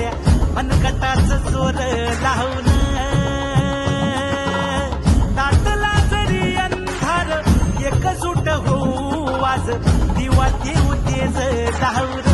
गड्या मनगटाच जोर लावून. दाटला जरी अंधार एकजूट होऊ आज दिवा देऊ तेज लावून.